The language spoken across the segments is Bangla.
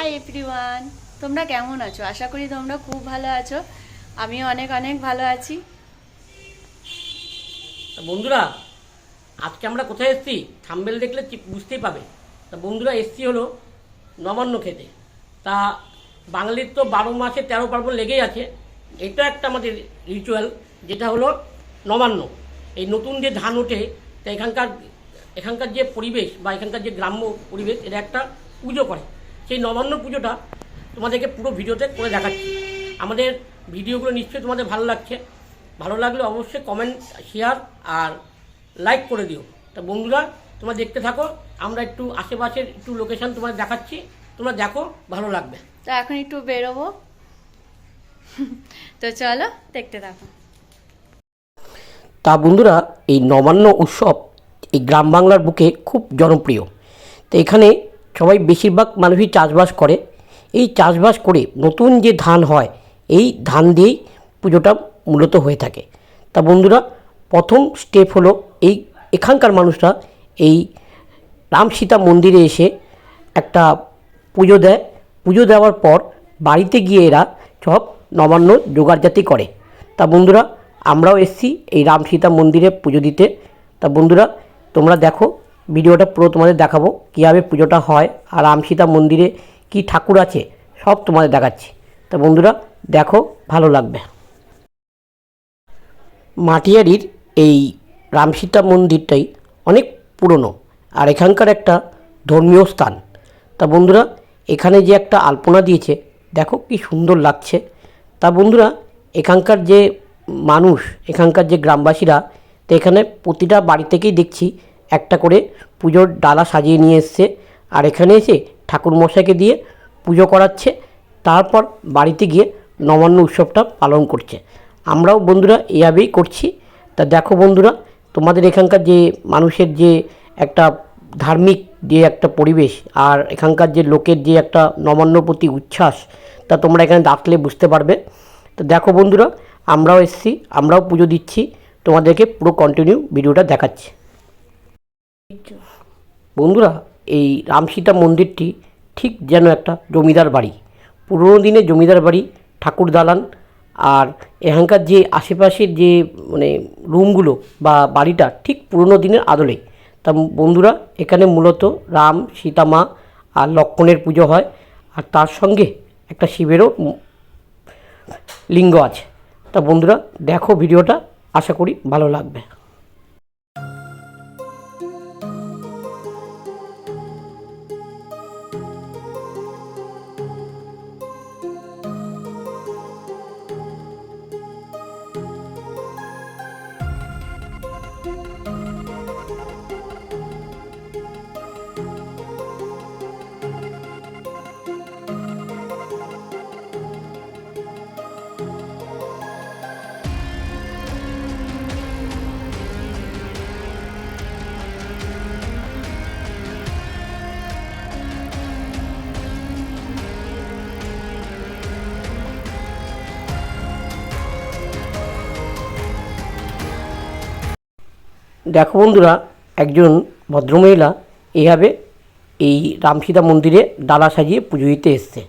হাই এভরিওয়ান তোমরা কেমন আছো? আশা করি তোমরা খুব ভালো আছো। আমিও অনেক অনেক ভালো আছি। বন্ধুরা, আজকে আমরা কোথায় এসেছি? থাম্বেল দেখলে বুঝতেই পাবে। তা বন্ধুরা, এসছি হলো নবান্ন খেতে তা বাঙালির তো বারো মাসে তেরো পার্বণ লেগেই আছে। এটা একটা আমাদের রিচুয়াল যেটা হলো নবান্ন। এই নতুন যে ধান ওঠে, তা এখানকার এখানকার যে পরিবেশ বা এখানকার যে গ্রাম্য পরিবেশ, এটা একটা পুজো করে। সেই নবান্ন পুজোটা তোমাদেরকে পুরো ভিডিওতে করে দেখাচ্ছি। আমাদের ভিডিওগুলো নিশ্চয়ই তোমাদের ভালো লাগছে। ভালো লাগলে অবশ্যই কমেন্ট শেয়ার আর লাইক করে দিও। তা বন্ধুরা তোমরা দেখতে থাকো আমরা একটু আশেপাশের একটু লোকেশন তোমাদের দেখাচ্ছি। তোমরা দেখো ভালো লাগবে। তো এখন একটু বেরোবো। তো চলো দেখতে থাকো। তা বন্ধুরা এই নবান্ন উৎসব এই গ্রাম বাংলার বুকে খুব জনপ্রিয়। তো এখানে সবাই বেশিরভাগ মানুষই চাষবাস করে। এই চাষবাস করে নতুন যে ধান হয়, এই ধান দিয়েই পুজোটা মূলত হয়ে থাকে। তা বন্ধুরা, প্রথম স্টেপ হলো এই এখানকার মানুষরা এই রাম সীতা মন্দিরে এসে একটা পুজো দেয়। পুজো দেওয়ার পর বাড়িতে গিয়ে এরা সব নবান্ন জোগাড়জাতি করে। তা বন্ধুরা, আমরাও এসেছি এই রাম সীতা মন্দিরে পুজো দিতে। তা বন্ধুরা, তোমরা দেখো ভিডিওটা পুরো তোমাদের দেখাবো, কীভাবে পুজোটা হয় আর রাম সীতা মন্দিরে কি ঠাকুর আছে, সব তোমাদের দেখাচ্ছি। তা বন্ধুরা, দেখো, ভালো লাগবে। মাটিয়ারির এই রামসীতা মন্দিরটাই অনেক পুরনো আর এখানকার একটা ধর্মীয় স্থান। তা বন্ধুরা, এখানে যে একটা আলপনা দিয়েছে, দেখো কি সুন্দর লাগছে। তা বন্ধুরা, এখানকার যে মানুষ, এখানকার যে গ্রামবাসীরা, তো এখানে প্রতিটা বাড়ি থেকেই দেখছি একটা করে পুজোর ডালা সাজিয়ে নিয়ে এসছে। আর এখানে এসে ঠাকুর মশাইকে দিয়ে পুজো করাচ্ছে। তারপর বাড়িতে গিয়ে নবান্ন উৎসবটা পালন করছে। আমরাও বন্ধুরা এভাবেই করছি। তা দেখো বন্ধুরা, তোমাদের এখানকার যে মানুষের যে একটা ধার্মিক যে একটা পরিবেশ আর এখানকার যে লোকের যে একটা নবান্ন প্রতি উচ্ছ্বাস, তা তোমরা এখানে ডাকলে বুঝতে পারবে। তো দেখো বন্ধুরা, আমরাও এসেছি, আমরাও পুজো দিচ্ছি। তোমাদেরকে পুরো কন্টিনিউ ভিডিওটা দেখাচ্ছি। বন্ধুরা, এই রামসীতা মন্দিরটি ঠিক যেন একটা জমিদার বাড়ি। পুরোনো দিনের জমিদার বাড়ি, ঠাকুর দালান, আর এখানকার যে আশেপাশের যে মানে রুমগুলো বা বাড়িটা ঠিক পুরনো দিনের আদলে। তা বন্ধুরা, এখানে মূলত রাম, সীতা মা আর লক্ষ্মণের পুজো হয়, আর তার সঙ্গে একটা শিবেরও লিঙ্গ আছে। তা বন্ধুরা, দেখো ভিডিওটা, আশা করি ভালো লাগবে। দেখো বন্ধুরা, একজন ভদ্রমহিলা এইভাবে এই রামসীতা মন্দিরে ডালা সাজিয়ে পুজো দিতে এসছে।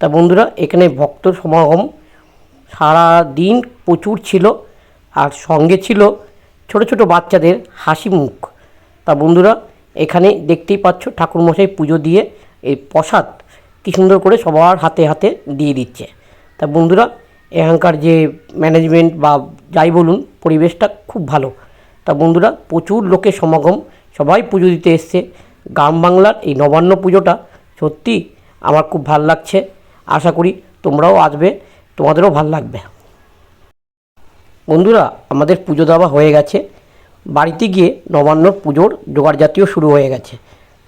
তা বন্ধুরা, এখানে ভক্ত সমাগম সারা দিন প্রচুর ছিল আর সঙ্গে ছিল ছোট ছোট বাচ্চাদের হাসি মুখ। তা বন্ধুরা, এখানে দেখতেই পাচ্ছ ঠাকুরমশাই পুজো দিয়ে এই প্রসাদ কী সুন্দর করে সবার হাতে হাতে দিয়ে দিচ্ছে। তা বন্ধুরা, এখানকার যে ম্যানেজমেন্ট বা যাই বলুন, পরিবেশটা খুব ভালো। তা বন্ধুরা, প্রচুর লোকের সমাগম, সবাই পুজো দিতে এসছে। গ্রাম বাংলার এই নবান্ন পুজোটা সত্যি আমার খুব ভালো লাগছে। আশা করি তোমরাও আসবে, তোমাদেরও ভালো লাগবে। বন্ধুরা, আমাদের পুজো দেওয়া হয়ে গেছে। বাড়িতে গিয়ে নবান্ন পুজোর জোগাড় জাতীয় শুরু হয়ে গেছে।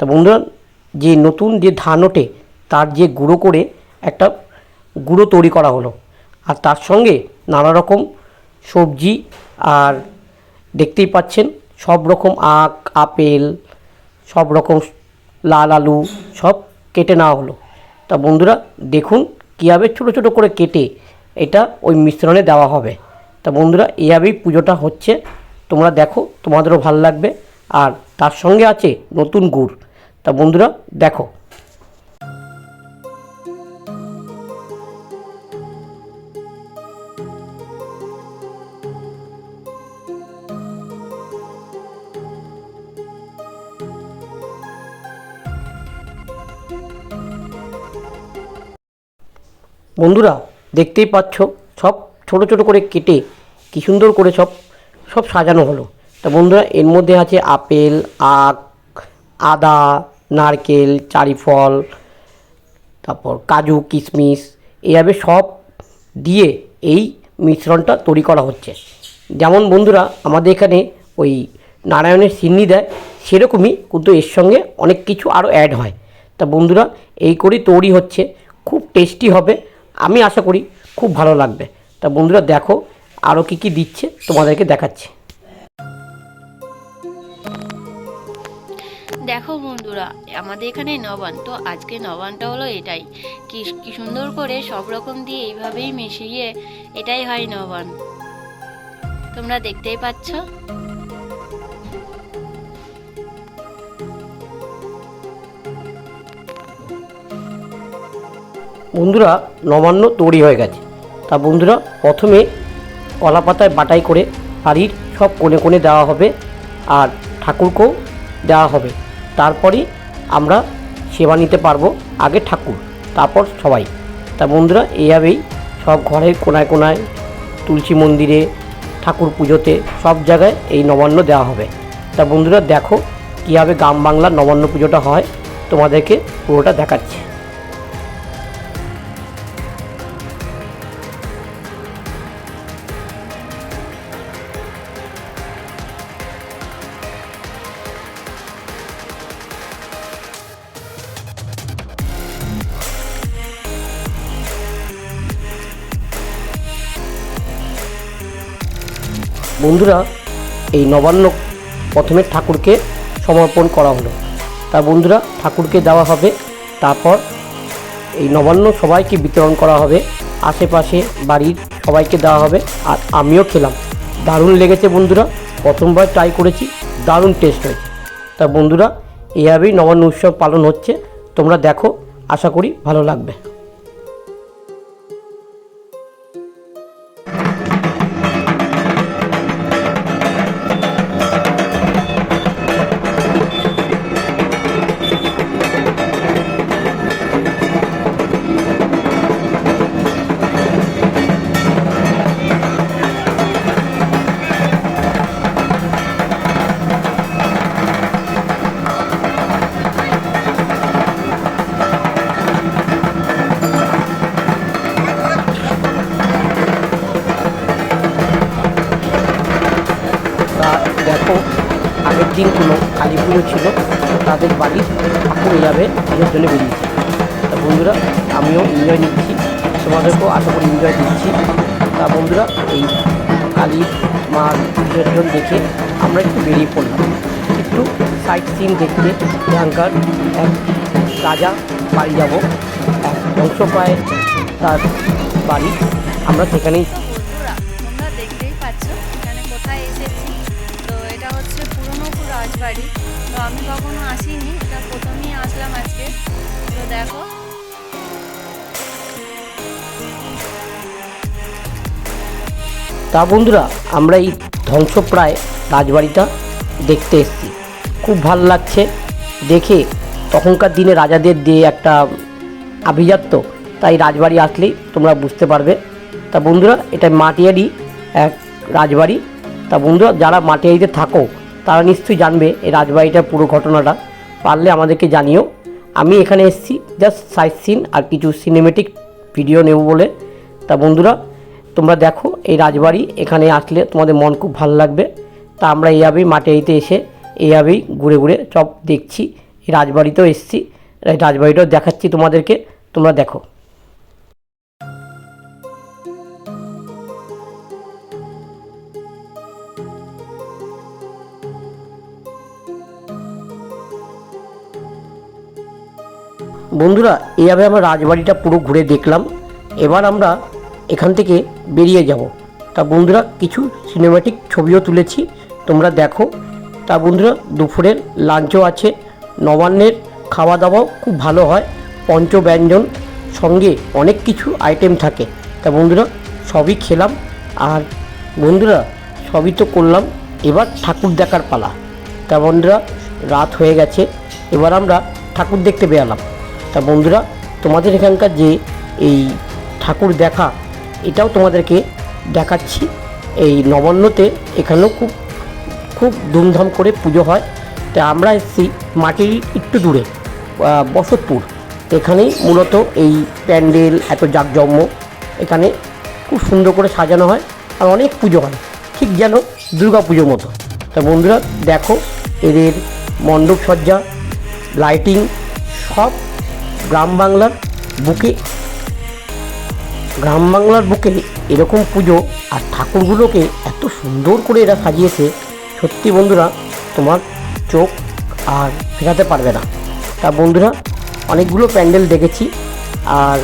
তা বন্ধুরা, যে নতুন যে ধান ওঠে, তার যে গুঁড়ো করে একটা গুঁড়ো তৈরি করা হলো। আর তার সঙ্গে নানা রকম সবজি আর দেখতেই পাচ্ছেন, সব রকম আখ, আপেল, সব রকম লাল আলু, সব কেটে নেওয়া হলো। তা বন্ধুরা, দেখুন কীভাবে ছোটো ছোটো করে কেটে এটা ওই মিশ্রণে দেওয়া হবে। তা বন্ধুরা, এইভাবেই পুজোটা হচ্ছে। তোমরা দেখো, তোমাদেরও ভালো লাগবে। আর তার সঙ্গে আছে নতুন গুড়। তা বন্ধুরা, দেখো বন্ধুরা, দেখতেই পাচ্ছ, সব ছোট ছোট করে কেটে কি সুন্দর করে সব সব সাজানো হলো। তা বন্ধুরা, এর মধ্যে আছে আপেল, আখ, আদা, নারকেল, চারিফল, তারপর কাজু, কিশমিশ, এইভাবে সব দিয়ে এই মিশ্রণটা তৈরি করা হচ্ছে। যেমন বন্ধুরা, আমাদের এখানে ওই নারায়ণের সিন্নি দেয়, সেরকমই কিন্তু এর সঙ্গে অনেক কিছু আরও অ্যাড হয়। তা বন্ধুরা, এই করেই তৈরি হচ্ছে, খুব টেস্টি হবে। আমি আশা করি খুব ভালো লাগবে। তা বন্ধুরা দেখো আরও কী কী দিচ্ছে, তোমাদেরকে দেখাচ্ছি। দেখো বন্ধুরা, আমাদের এখানে নবান তো আজকে নবানটা হলো এটাই। কি কি সুন্দর করে সব রকম দিয়ে এইভাবেই মিশিয়ে এটাই হয় নবান তোমরা দেখতেই পাচ্ছ? বন্ধুরা নবান্ন তৈরি হয়ে গেছে। তা বন্ধুরা প্রথমে কলা পাতায় বাটাই করে বাড়ির সব কোণে কোণে দেওয়া হবে আর ঠাকুরকেও দেওয়া হবে। তারপরই আমরা সেবা নিতে পারব আগে ঠাকুর, তারপর সবাই। তা বন্ধুরা এইভাবেই সব ঘরের কোনায় কোনায় তুলসী মন্দিরে, ঠাকুর পুজোতে সব জায়গায় এই নবান্ন দেওয়া হবে। তা বন্ধুরা দেখো কীভাবে গ্রাম বাংলার নবান্ন পুজোটা হয়, তোমাদেরকে পুরোটা দেখাচ্ছি। বন্ধুরা, এই নবান্ন প্রথমে ঠাকুরকে সমর্পণ করা হলো। তা বন্ধুরা, ঠাকুরকে দেওয়া হবে, তারপর এই নবান্ন সবাইকে বিতরণ করা হবে, আশেপাশে বাড়ির সবাইকে দেওয়া হবে, আর আমিও খেলাম। দারুণ লেগেছে বন্ধুরা, প্রথমবার ট্রাই করেছি, দারুণ টেস্ট হয়েছে। তা বন্ধুরা এইভাবেই নবান্ন উৎসব পালন হচ্ছে, তোমরা দেখো, আশা করি ভালো লাগবে। কালী পুজো ছিল, তাদের বাড়ি ঠাকুর যাবে পুজোর জন্য বেরিয়েছে। তা বন্ধুরা, আমিও এনজয় নিচ্ছি। তোমাদেরকেও আশা করি এনজয় দিচ্ছি। তা বন্ধুরা, এই কালী মার বিসর্জন দেখে আমরা একটু বেরিয়ে পড়লাম। একটু সাইট সিন দেখতে, এখানকার এক রাজা বাড়ি যাব। এক বংশপ্রায় তার বাড়ি। আমরা সেখানেই আমি কখনো আসিনি, এটা প্রথমেই আসলাম আজকে। তো দেখো। তা বন্ধুরা, আমরা এই ধ্বংসপ্রায় রাজবাড়িটা দেখতে এসেছি। খুব ভালো লাগছে দেখে। তখনকার দিনে রাজাদের দিয়ে একটা আভিজাত্য, তাই রাজবাড়ি আসলেই তোমরা বুঝতে পারবে। তা বন্ধুরা, এটা মাটিয়ারি এক রাজবাড়ি। তা বন্ধুরা, যারা মাটিয়ারিতে থাকো তারা নিশ্চয়ই জানবে এই রাজবাড়িটার পুরো ঘটনাটা। পারলে আমাদেরকে জানিও। আমি এখানে এসেছি জাস্ট সাইট সিন আর কিছু সিনেমেটিক ভিডিও নেব বলে। তা বন্ধুরা, তোমরা দেখো এই রাজবাড়ি, এখানে আসলে তোমাদের মন খুব ভালো লাগবে। তা আমরা এইভাবেই মাটিয়ারিতে এসে এইভাবেই ঘুরে ঘুরে সব দেখছি। এই রাজবাড়িতেও এসেছি রাজবাড়িটাও দেখাচ্ছি তোমাদেরকে। তোমরা দেখো। বন্ধুরা এইভাবে আমরা রাজবাড়িটা পুরো ঘুরে দেখলাম। এবার আমরা এখান থেকে বেরিয়ে যাব। তা বন্ধুরা, কিছু সিনেমাটিক ছবিও তুলেছি, তোমরা দেখো। তা বন্ধুরা, দুপুরের লাঞ্চও আছে। নবান্নের খাওয়া দাওয়াও খুব ভালো হয়, পঞ্চব্যঞ্জন, সঙ্গে অনেক কিছু আইটেম থাকে। তা বন্ধুরা, সবই খেলাম। আর বন্ধুরা, সবই তো করলাম। এবার ঠাকুর দেখার পালা। তা বন্ধুরা, রাত হয়ে গেছে। এবার আমরা ঠাকুর দেখতে বেরালাম। তা বন্ধুরা, তোমাদের এখানকার যে এই ঠাকুর দেখা, এটাও তোমাদেরকে দেখাচ্ছি। এই নবান্নতে এখানেও খুব খুব ধুমধাম করে পুজো হয়। তা আমরা এসেছি মাটির একটু দূরে বসতপুর। এখানেই মূলত এই প্যান্ডেল, এত জাঁকজম্য এখানে খুব সুন্দর করে সাজানো হয় আর অনেক পুজো হয়, ঠিক যেন দুর্গা পুজোর মতো। তা বন্ধুরা, দেখো এদের মণ্ডপ সজ্জা লাইটিং, সব গ্রাম বাংলার বুকে, গ্রাম বাংলার বুকে এরকম পুজো আর ঠাকুরগুলোকে এত সুন্দর করে এরা সাজিয়েছে, সত্যি বন্ধুরা তোমার চোখ আর ফেরাতে পারবে না। তা বন্ধুরা, অনেকগুলো প্যান্ডেল দেখেছি আর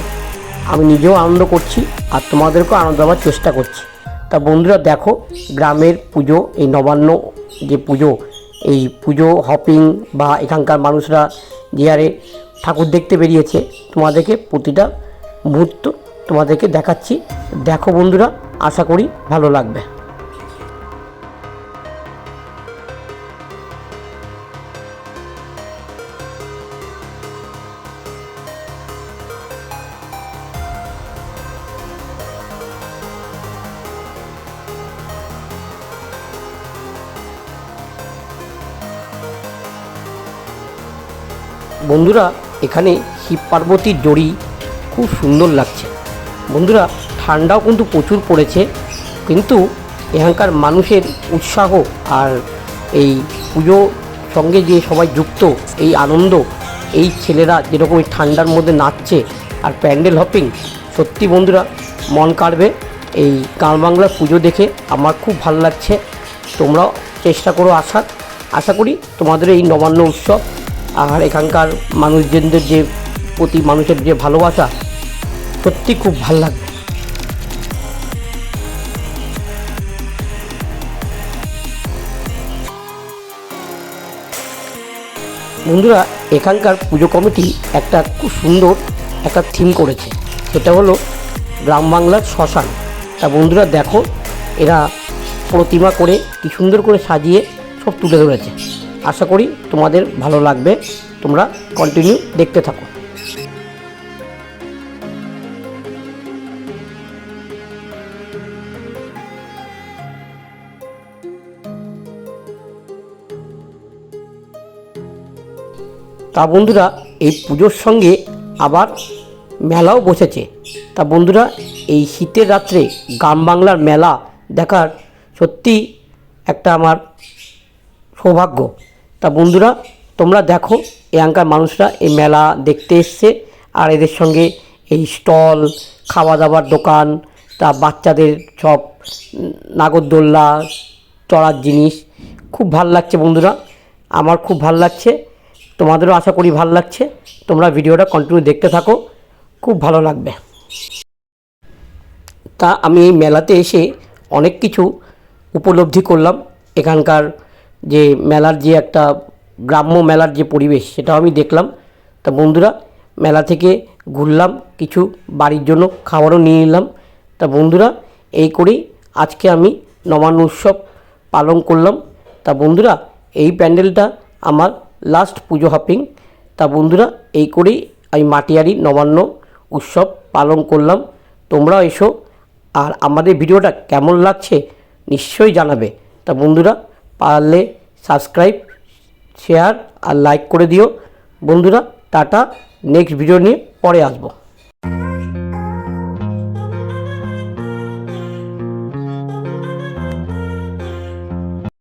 আমি নিজেও আনন্দ করছি আর তোমাদেরকেও আনন্দ দেওয়ার চেষ্টা করছি। তা বন্ধুরা দেখো, গ্রামের পুজো, এই নবান্ন যে পুজো, এই পুজো, হপিং বা এখানকার মানুষরা যে হারে ঠাকুর দেখতে বেরিয়েছে। তোমাদেরকে প্রতিটা মুহূর্ত তোমাদেরকে দেখাচ্ছি। দেখো বন্ধুরা, আশা করি ভালো লাগবে। বন্ধুরা এখানে শিব পার্বতীর জড়ি খুব সুন্দর লাগছে। বন্ধুরা, ঠান্ডাও কিন্তু প্রচুর পড়েছে, কিন্তু এখানকার মানুষের উৎসাহ আর এই পুজো সঙ্গে যে সবাই যুক্ত, এই আনন্দ, এই ছেলেরা যেরকম এই ঠান্ডার মধ্যে নাচছে আর প্যান্ডেল হপিং, সত্যি বন্ধুরা, মন কাড়বে। এই গান বাংলার পুজো দেখে আমার খুব ভালো লাগছে। তোমরাও চেষ্টা করো আসার। আশা করি তোমাদের এই নবান্ন উৎসব আর এখানকার মানুষজনদের যে, প্রতি মানুষের যে ভালোবাসা, সত্যি খুব ভালো লাগবে বন্ধুরা, এখানকার পুজো কমিটি একটা খুব সুন্দর একটা থিম করেছে। সেটা হলো গ্রাম বাংলার শ্মশান। তা বন্ধুরা দেখো, এরা প্রতিমা করে কি সুন্দর করে সাজিয়ে সব তুলে ধরেছে। আশা করি তোমাদের ভালো লাগবে। তোমরা কন্টিনিউ দেখতে থাকো। তা বন্ধুরা, এই পুজোর সঙ্গে আবার মেলাও বসেছে। তা বন্ধুরা, এই শীতের রাত্রে গ্রাম বাংলার মেলা দেখার সত্যি একটা আমার সৌভাগ্য। তা বন্ধুরা, তোমরা দেখো এখানকার মানুষরা এই মেলা দেখতে এসছে। আর এদের সঙ্গে এই স্টল খাওয়া দাওয়ার দোকান, তা বাচ্চাদের সব নাগরদোল্লা, চড়ার জিনিস। খুব ভালো লাগছে বন্ধুরা, আমার খুব ভালো লাগছে, তোমাদেরও আশা করি ভালো লাগছে। তোমরা ভিডিওটা কন্টিনিউ দেখতে থাকো, খুব ভালো লাগবে। তা আমি এই মেলাতে এসে অনেক কিছু উপলব্ধি করলাম এখানকার যে মেলার যে একটা গ্রাম্য মেলার যে পরিবেশ, সেটাও আমি দেখলাম। তা বন্ধুরা, মেলা থেকে ঘুরলাম, কিছু বাড়ির জন্য খাবারও নিয়ে নিলাম তা বন্ধুরা, এই করেই আজকে আমি নবান্ন উৎসব পালন করলাম। তা বন্ধুরা, এই প্যান্ডেলটা আমার লাস্ট পুজো হপিং। তা বন্ধুরা, এই করেই আমি মাটিয়ারি নবান্ন উৎসব পালন করলাম। তোমরাও এসো, আর আমাদের ভিডিওটা কেমন লাগছে নিশ্চয়ই জানাবে। তা বন্ধুরা পারলে সাবস্ক্রাইব শেয়ার আর লাইক করে দিও। বন্ধুরা টাটা। নেক্সট ভিডিও নিয়ে পরে আসব।